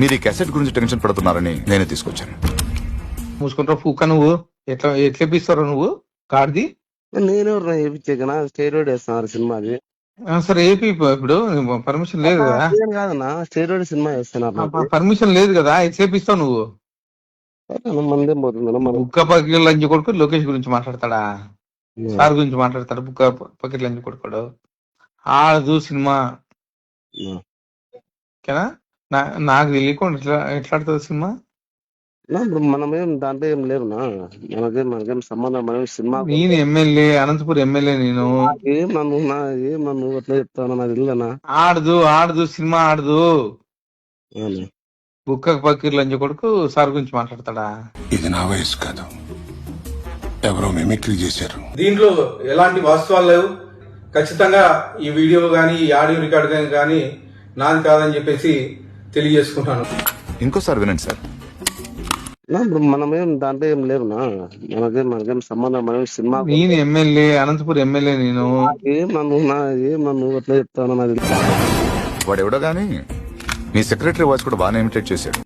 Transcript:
మీరు ఈ క్యాసెట్ గురించి టెన్షన్ పడుతున్నారని నేనే తీసుకొచ్చాను. మూసుకుంటావు పూక నువ్వు? ఎట్లా ఎట్లా ఇప్పిస్తావు నువ్వు? కార్ది? నేనెవరు చేయించాకనా స్టేరోడ్ వేస్తున్నారు సినిమాది. ఆ, సరే ఏపీ ఇప్పుడు పర్మిషన్ లేదు కదా. ఏం కాదన్నా స్టేరోడ్ సినిమా వేస్తున్నారు. పర్మిషన్ లేదు కదా ఎట్లా ఇస్తావు నువ్వు? మందేం పోతుందన్నా మనం బుక్క పక్కల లంచ్ కొడుకు లోకేష్ గురించి మాట్లాడతాడా? సార్ గురించి మాట్లాడతాడు? బుక్క పక్కన లంచ్ కొడుకోడు? ఆడదు సినిమా. ఓకేనా? నాకు తెలియకుండా ఎట్లా ఎట్లా ఆడుతుంది సినిమా? మనమేం దాంట్లో ఏం లేవునా మనకేం మనకేం సంబంధం మనం సినిమా నేను ఎమ్మెల్యే అనంతపురం ఎమ్మెల్యే నేను. ఏం నన్ను నా ఏం నన్ను అట్లా చెప్తాను నాకు తెలియదన్నా ఆడదు ఆడదు సినిమా ఆడదు. బుక్క పక్కన లంచ్ కొడుకు సార్ గురించి మాట్లాడతాడా? ఇది నా వయసు కాదు. ఎవరో మిమిక్రీ చేశారు. దీంట్లో ఎలాంటి వాస్తవాలు లేవు. ఖచ్చితంగా ఈ వీడియో కానీ ఈ ఆడియో రికార్డ్ కానీ నాది కాదని చెప్పేసి తెలియజేసుకుంటాను. ఇంకోసారి వినండి సార్. ఇప్పుడు మనమేం దాంట్లో ఏం లేవునా మనకేం మనకేం సంబంధం మనం సినిమా నేను ఎమ్మెల్యే అనంతపురం ఎమ్మెల్యే నేను. ఏం నన్ను నా ఏం నన్ను అట్లా చెప్తాను నాకు తెలియదు వాడు ఎవడో గానీ మీ సెక్రటరీ వాయిస్ కూడా బాగానే ఇమిటేట్ చేశాడు.